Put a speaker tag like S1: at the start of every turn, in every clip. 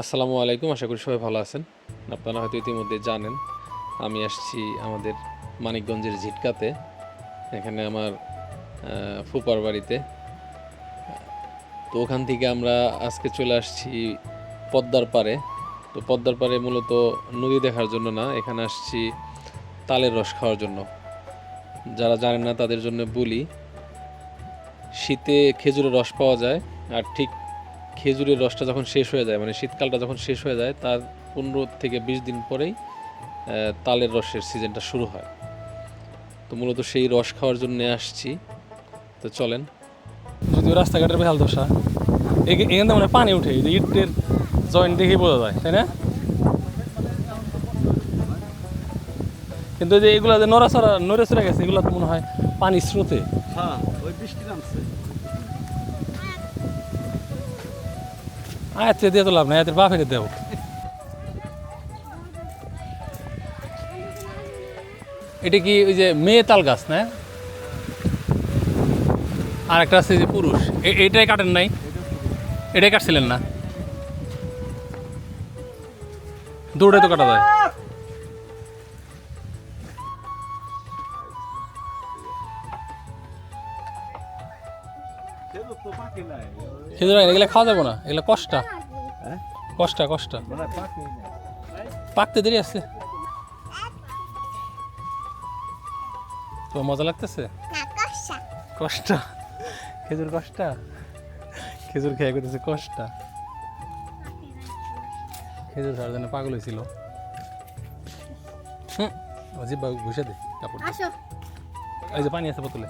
S1: আসসালামু আলাইকুম, আশা করি সবাই ভালো আছেন। আপনারা হয়তো ইতিমধ্যে জানেন, আমি আসছি আমাদের মানিকগঞ্জের ঝিটকাতে। এখানে আমার ফুপার বাড়িতে। তো ওখান থেকে আমরা আজকে চলে আসছি পদ্মার পাড়ে। তো পদ্মার পাড়ে মূলত নদী দেখার জন্য না, এখানে আসছি তালের রস খাওয়ার জন্য। যারা জানেন না, তাদের জন্য বলি, শীতে খেজুরের রস পাওয়া যায়, আর ঠিক খেজুরের রসটা যখন শেষ হয়ে যায় মানে শীতকালটা যখন শেষ হয়ে যায় তার পনেরো থেকে বিশ দিন পরেই তালের রসের সিজনটা শুরু হয়। তো মূলত সেই রস খাওয়ার জন্য আসছি। তো চলেন।
S2: যদিও রাস্তাঘাটের বেহাল দশা এখান থেকে মানে পানি উঠে যে ইটের জয়েন্ট দেখেই বোঝা যায় তাই না? কিন্তু যে এগুলা যে নড়াচড়া নড়ে চড়ে গেছে এগুলো তো মনে হয় পানি স্রোতে।
S3: হ্যাঁ ওই বৃষ্টি নামছে।
S2: আয়াতে দিয়ে তো লাভ নাই আয়াতের বাপের দেও এটা কি ওই যে মেয়ে তাল গাছ, না? আর একটা আছে যে পুরুষ। এটাই কাটেন নাই? এটাই কাটছিলেন না? দৌড়ে তো কাটা যায়।
S3: খেজুর
S2: এগুলা খাওয়া যাব না এগুলা কষ্টা। কষ্টা কষ্টা। পাকতে দেরি আছে। তো মজা লাগতেছে? কষ্টা। খেজুর কষ্টা? খেজুর খেয়ে করতেছে কষ্টা। খেজুর খাওয়ার জন্য পাগল হয়েছিল। হুম অজিব বাবু ঘুষে দে কাপড় এই যে পানি আছে বোতলে।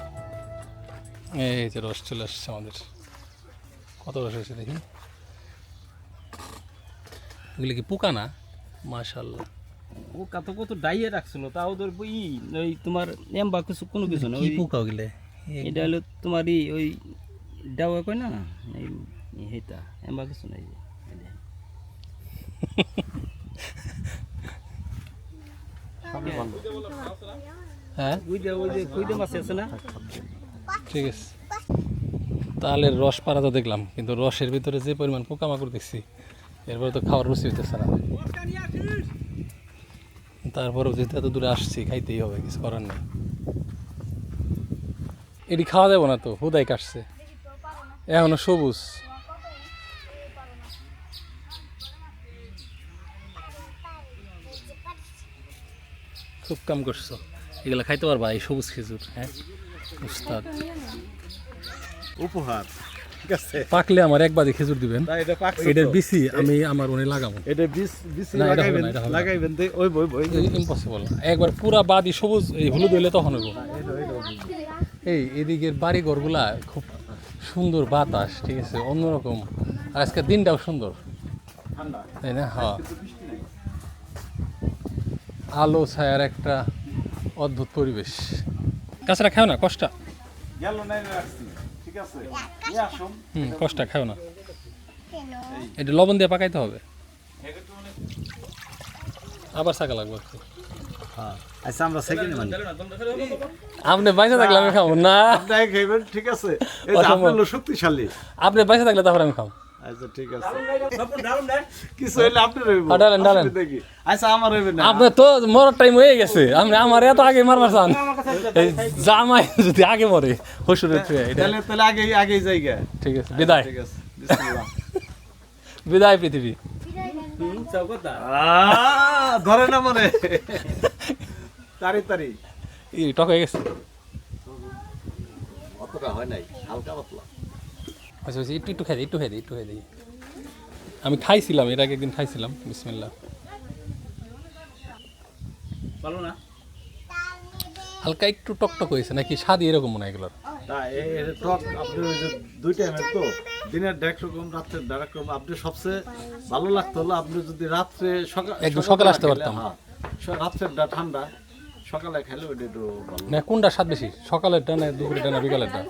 S2: এই যে রস চলে আসছে আমাদের। কত রস হয়েছে দেখি? এগুলো কি পোকা না? মাশাল্লাহ
S4: ও তো কত ডাইয়ে রাখছিল তা ওদের ই ওই তোমার এম্বা কিছু কোনো কিছু না ওই
S2: পোকা ওগুলো?
S4: এটা হলো তোমার ই ওই ডাওয়া কয় না? এই হেতা এম্বা কিছু নাই।
S2: হ্যাঁ?
S4: ওই যে ওই যে কইদে মাছ আছে না?
S2: ঠিক আছে। তালের রস পাড়া তো দেখলাম, কিন্তু রসের ভিতরে যে পরিমাণ পোকামাকড় দেখছি, এরপরে তো খাওয়ার রুচি হইতেছে না। তারপরেও যেহেতু এত দূরে আসছি, খাইতেই হবে, কিছু করার নেই। এটি খাওয়া যাবে না তো, হুদাই কাটছে। এখনও সবুজ। খুব কাম করছ। এগুলা খাইতে পারবা, এই সবুজ খেজুর হ্যাঁ? উস্তাদ।
S3: উপহার। ঠিক আছে?
S2: পাকলে আমার এক বাদে খেজুর দিবেন।
S3: এটা পাকছে
S2: এটার বিসি আমি আমার উনি লাগাবো।
S3: এটা
S2: হবে
S3: লাগাইবেন। লাগাইবেন তো ওই বই বই
S2: ইম্পসিবল একবার পুরা বাদি সবুজ এই হলুদ হইলে তখন হইব। এই এদিকের বাড়ি ঘরগুলা খুব সুন্দর বাতাস ঠিক আছে? অন্যরকম। আর আজকের দিনটাও সুন্দর। তাই না? হ্যাঁ। আলো ছায়ার একটা অদ্ভুত পরিবেশ। কাঁচরা খাও না কষ্ট?
S3: গেল নাই রাখছি ঠিক আছে? নিয়ে আসুন।
S2: হুম কষ্টা খাও না। এটা লবণ দিয়ে পাকাইতে হবে। আবার শাকা লাগবে।
S3: হ্যাঁ আচ্ছা আমরা সেকেন্ড মানে।
S2: আপনি বাইসে থাকলে আমি খাব না।
S3: আপনাকে খাইবেন ঠিক আছে। আপনি শক্তিশালী।
S2: আপনি বাইসে থাকলে তারপরে আমি খাব।
S3: আচ্ছা ঠিক আছে। কিছু হইলে আপনি রইব
S2: ডালেন, ডালেন।
S3: অসুবিধা আচ্ছা আমার রইবে না।
S2: আপনার তো মরার টাইম হয়ে গেছে। আপনি আমার এত আগে মারবার চান। এই জামাই যদি আগে মরে হসুরের
S3: তাহলে তাহলে আগে আগে জায়গা।
S2: ঠিক আছে বিদায়।
S3: ঠিক আছে
S2: বিদায় পৃথিবী।
S3: ধরে না মনে। তারি তারি
S2: এই টক হয়ে গেছে।
S3: অতটা হয় নাই হালকা পাতলা।
S2: আচ্ছা আচ্ছা, একটু একটু খাই দিই একটু খাই দিই একটু খাই দিই আমি খাইছিলাম এর আগে একদিন খাইছিলাম বিসমিল্লাহ।
S4: ভালো না?
S2: হালকা একটু টকটক হয়েছে নাকি স্বাদই এরকম মনে হয় এগুলোর?
S3: তা এ- এর টক আপনি ওই যে দুই টাইমের তো দিনের দেড় রকম রাত্রের দেড় রকম আপনি সবচেয়ে ভালো লাগতো হলো আপনি যদি রাত্রে সকাল
S2: একদম সকালে আসতে
S3: খেলে,
S2: পারতাম।
S3: হ্যাঁ, স- রাত্রেরটা ঠান্ডা সকালে খেলে ওইটা একটু ভালো।
S2: না কোনটা স্বাদ বেশি? সকালেরটা না দুপুরেরটা না বিকালেরটা?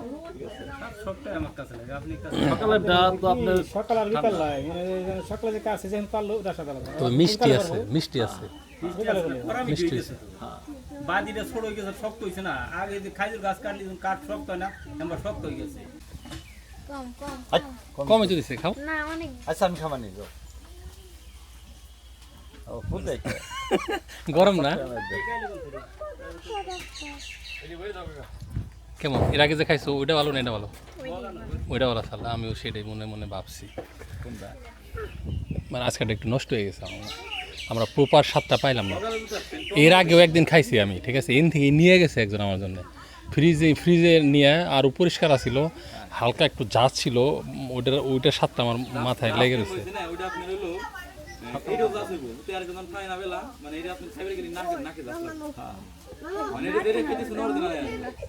S4: সবটাই আমার কাছে লাগে। আপনি
S3: সকালেরটা তো আপনার
S5: সকাল আর বিকাল লাই মানে সকালে যে কাছে যখন পারল ওটা সাদা
S2: তো মিষ্টি আছে মিষ্টি আছে। মিষ্টি আছে।
S4: বাদিটা ছোট হয়ে গেছে শক্ত না। আগে যে খাইজুর গাছ কাটলি কাঠ শক্ত হয় না এবার শক্ত হয়ে গেছে।
S6: কম কম
S2: কমে। যদি খাও।
S6: না অনেক।
S3: আচ্ছা আমি খাবার নিয়ে যাও। ও ফুল দেখে।
S2: গরম না? কেমন? এর আগে যে খাইছো, ওইটা ভালো না এটা ভালো? ওইটা ভালো সাল, আমিও সেটাই মনে মনে ভাবছি। মানে আজকালটা একটু নষ্ট হয়ে গেছে আমার। আমরা প্রপার স্বাদটা পাইলাম না। এর আগেও একদিন খাইছি আমি, ঠিক আছে? এন থেকে নিয়ে গেছে একজন আমার জন্য। ফ্রিজে ফ্রিজে নিয়ে আরও পরিষ্কার আছিল, হালকা একটু জাত ছিল, ওইটার ওইটার স্বাদটা আমার মাথায় লেগে রয়েছে।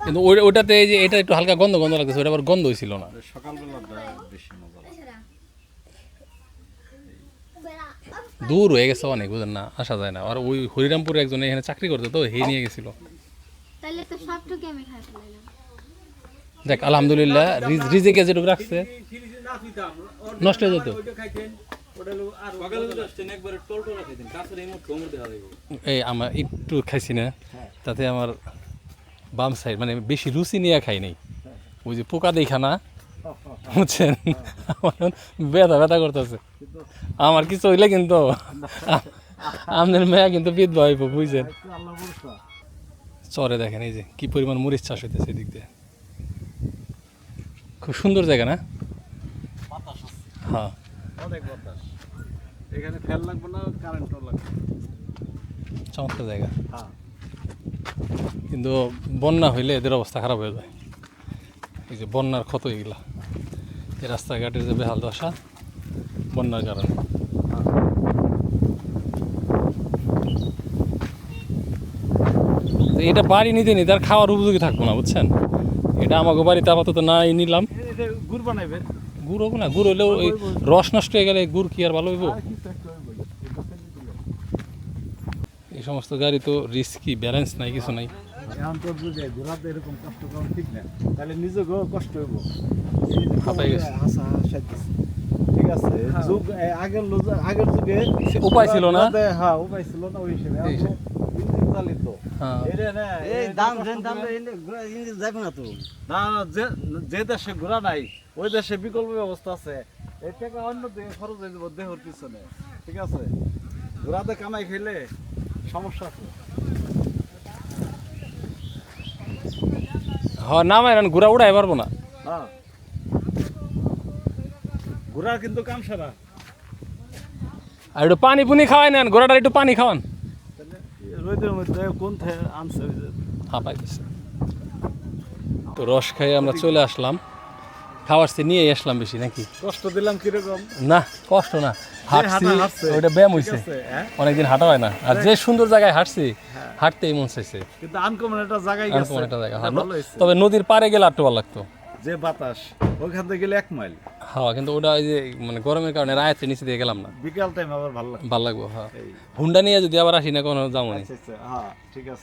S2: কিন্তু এই যে এটা একটু হালকা গন্ধ গন্ধ লাগতেছে ওটা আবার গন্ধ হয়েছিল না।
S3: সকালবেলা বেশি মজা লাগে।
S2: দূর হয়ে গেছে অনেক বুঝেন না? আসা যায় না। আর ওই হরিরামপুরে একজন এখানে চাকরি করতে তো হে নিয়ে গেছিল। দেখ আলহামদুলিল্লাহ রিজ- রিজিকে যেটুকু রাখছে নষ্ট হয়ে যেত।
S6: এই
S2: আমার একটু খাইছি না তাতে আমার বাম সাইড মানে বেশি রুচি নিয়ে খাই নাই। ওই যে পোকা দেখা না বুঝছেন? আমার ব্যথা ব্যথা করতেছে। আমার কিছু হইলে কিন্তু আ- আপনার মেয়া কিন্তু বিধবা হইব বুঝছেন? চরে দেখেন এই যে কি পরিমাণ মরিচ চাষ হইতেছে এদিক দিয়ে। খুব সুন্দর জায়গা না? হ্যাঁ।
S3: অনেক বাতাস। এখানে ফ্যান লাগবে না কারেন্টও লাগবে।
S2: চমৎকার জায়গা।
S3: হ্যাঁ।
S2: কিন্তু বন্যা হইলে এদের অবস্থা খারাপ হয়ে যায়। এই যে বন্যার ক্ষত এগুলা। এই রাস্তাঘাটের যে বেহাল দশা বন্যার কারণে। এটা বাড়ি নিতে নিতে আর খাওয়ার উপযোগী থাকব না বুঝছেন? এটা আমাকে বাড়িতে আপাতত নাই নিলাম।
S3: গুড় বানাইবে।
S2: গুড় হব না গুড় হলেও ওই রস নষ্ট হয়ে গেলে গুড় কি আর ভালো হইব
S3: আর কিছু একটা হইবই। এটা ফেলে দিলে।
S2: এই সমস্ত গাড়ি তো রিস্কি ব্যালেন্স নাই কিছু নাই।
S3: এখন তো বুঝে ঘোরাতে এরকম কষ্ট করা ঠিক না। তাহলে নিজেকেও কষ্ট হইব। হাসা ঠিক আছে যুগ আগের লোক- আগের যুগে
S2: উপায় ছিল না?
S3: হ্যাঁ উপায় ছিল না ওই হিসেবে। চালিত।
S2: হ্যাঁ।
S3: যে দেশে ঘোরা নাই ওই দেশে বিকল্প ব্যবস্থা আছে। এই টাকা অন্য দিকে খরচ হয়ে যাব দেহর পিছনে। ঠিক আছে? ঘোরাতে কামাই খেলে সমস্যা
S2: হ্যাঁ না মাইরান ঘুরা উড়াই পারব না।
S3: হ্যাঁ কিন্তু কাম সারা।
S2: আর একটু পানি পুনি খাওয়াই নেন ঘোড়াটার একটু পানি খাওয়ান।
S3: রোদের মধ্যে কোন আনছে ওই যে?
S2: তো রস খাইয়ে আমরা চলে আসলাম। খাওয়ার নিয়ে আসলাম বেশি নাকি?
S3: কষ্ট দিলাম কীরকম?
S2: না কষ্ট না হাঁটছি ওইটা ব্যায়াম হয়েছে
S3: হ্যাঁ?
S2: অনেকদিন হাঁটা হয় না। আর যে সুন্দর জায়গায় হাঁটছি হাঁটতেই মন চাইছে।
S3: কিন্তু আনকমন একটা জায়গায়
S2: কোন একটা জায়গা হ্যাঁ। তবে নদীর পাড়ে গেলে আটটু ভালো লাগতো।
S3: যে বাতাস ওইখান থেকে গেলে এক মাইল।
S2: হাওয়া কিন্তু ওটা ওই যে মানে গরমের কারণে রায়তে নিচে দিয়ে গেলাম না।
S3: বিকাল টাইম আবার ভালো লাগে
S2: ভালো লাগবো হ্যাঁ। হুন্ডা নিয়ে যদি আবার আসি না কোনো যাব
S3: আচ্ছা আচ্ছা হ্যাঁ ঠিক আছে।